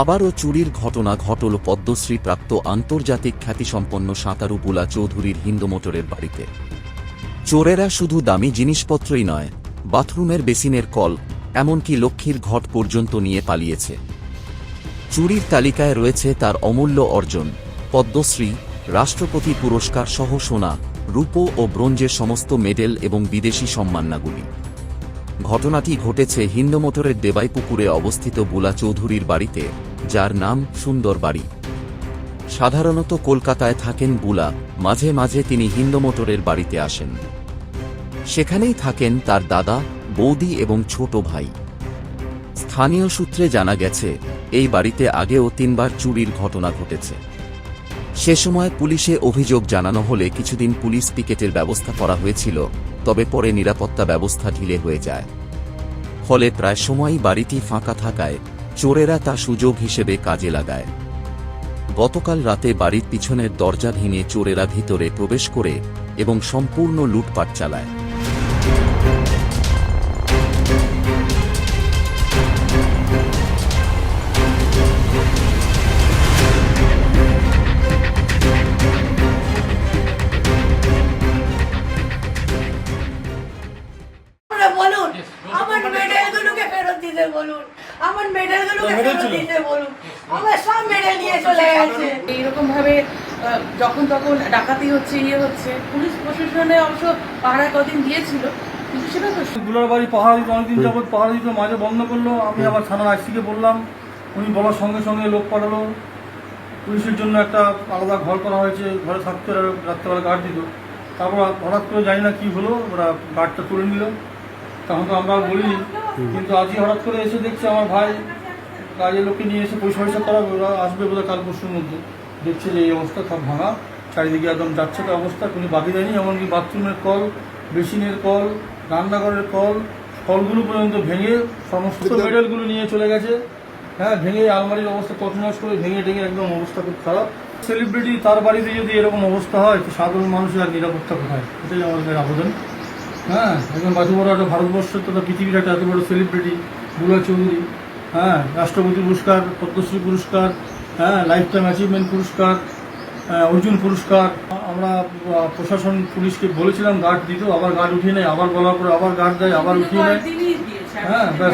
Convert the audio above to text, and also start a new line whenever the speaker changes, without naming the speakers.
আবারও চুরির ঘটনা ঘটল পদ্মশ্রী প্রাপ্ত আন্তর্জাতিক খ্যাতিসম্পন্ন সাঁতারু বুলা চৌধুরীর হিন্দু মোটরের বাড়িতে। চোরেরা শুধু দামি জিনিসপত্রই নয়, বাথরুমের বেসিনের কল, এমনকি লক্ষ্মীর ঘট পর্যন্ত নিয়ে পালিয়েছে। চুরির তালিকায় রয়েছে তার অমূল্য অর্জন, পদ্মশ্রী, রাষ্ট্রপতি পুরস্কার সহ সোনা, রূপো ও ব্রোঞ্জের সমস্ত মেডেল এবং বিদেশি সম্মাননাগুলি। ঘটনাটি ঘটেছে হিন্দমোটরের দেবাইপুকুরে অবস্থিত বুলা চৌধুরীর বাড়িতে, যার নাম সুন্দর বাড়ি। সাধারণত কলকাতায় থাকেন বুলা, মাঝে মাঝে তিনি হিন্দমোটরের বাড়িতে আসেন। সেখানেই থাকেন তার দাদা, বৌদি এবং ছোট ভাই। স্থানীয় সূত্রে জানা গেছে, এই বাড়িতে আগেও তিনবার চুরির ঘটনা ঘটেছে। সে সময় পুলিশে অভিযোগ জানানো হলে কিছুদিন পুলিশ পিকেটের ব্যবস্থা করা হয়েছিল, তবে পরে নিরাপত্তা ব্যবস্থা ঢিলে হয়ে যায়। ফলে প্রায় সময়ই বাড়িটি ফাঁকা থাকায় চোরেরা তা সুযোগ হিসেবে কাজে লাগায়। গতকাল রাতে বাড়ির পিছনের দরজা ভেঙে চোরেরা ভিতরে প্রবেশ করে এবং সম্পূর্ণ লুটপাট চালায়।
বলুন আমার মেডেলগুলোকে ফেরত দিতে বলুন আমার মেডেলগুলোকে ফেরত দিতে বলুন। আমার সব মেডেল নিয়ে চলে গেছে।
এইরকম ভাবে যখন তখন ডাকাতি হচ্ছে ইয়ে হচ্ছে পুলিশ প্রশাসনে অবশ্য পাহারা কদিন দিয়েছিল কিন্তু সেটা তো
দুলার বাড়ি পাহাড় দিতে অনেকদিন যাবৎ পাহাড় দিতে মাঝে বন্ধ করল। আমি আবার থানার আইসিকে বললাম উনি বলার সঙ্গে সঙ্গে লোক পাঠালো। পুলিশের জন্য একটা আলাদা ঘর করা হয়েছে ঘরে থাকতে রাত্রেবেলা গার্ড দিত তারপর হঠাৎ করে জানি না কি হলো ওরা গার্ডটা তুলে নিল। তখন তো আমরা বলিনি কিন্তু আজই হঠাৎ করে এসে দেখছি আমার ভাই কাজের লোককে নিয়ে এসে পয়সা পয়সা করাবে ওরা আসবে বোধহয় কাল পরশুর মধ্যে। দেখছে যে এই অবস্থা সব ভাঙা চারিদিকে একদম যাচ্ছে তো অবস্থা কোনো বাকি দেয়নি এমনকি বাথরুমের কল বেসিনের কল রান্নাঘরের কল কলগুলো পর্যন্ত ভেঙে সমস্ত মেডেলগুলো নিয়ে চলে গেছে। হ্যাঁ ভেঙে আলমারির অবস্থা তছনছ করে ভেঙে টেঙে একদম অবস্থা খুব খারাপ। সেলিব্রিটি তার বাড়িতে যদি এরকম অবস্থা হয় তো সাধারণ মানুষের আর নিরাপত্তা কোথায়? এটাই আমাদের আবেদন। হ্যাঁ একজন এত বড় একটা ভারতবর্ষের তথা পৃথিবীর একটা এত বড় সেলিব্রিটি বুলা চৌধুরী হ্যাঁ রাষ্ট্রপতি পুরস্কার পদ্মশ্রী পুরস্কার হ্যাঁ লাইফ টাইম অ্যাচিভমেন্ট পুরস্কার আহ, অর্জুন পুরস্কার। আমরা প্রশাসন পুলিশকে বলেছিলাম গার্ড দিত আবার গার্ড উঠিয়ে নেয় আবার বলার পরে আবার গার্ড দেয় আবার উঠিয়ে নেয়। হ্যাঁ ব্যাস।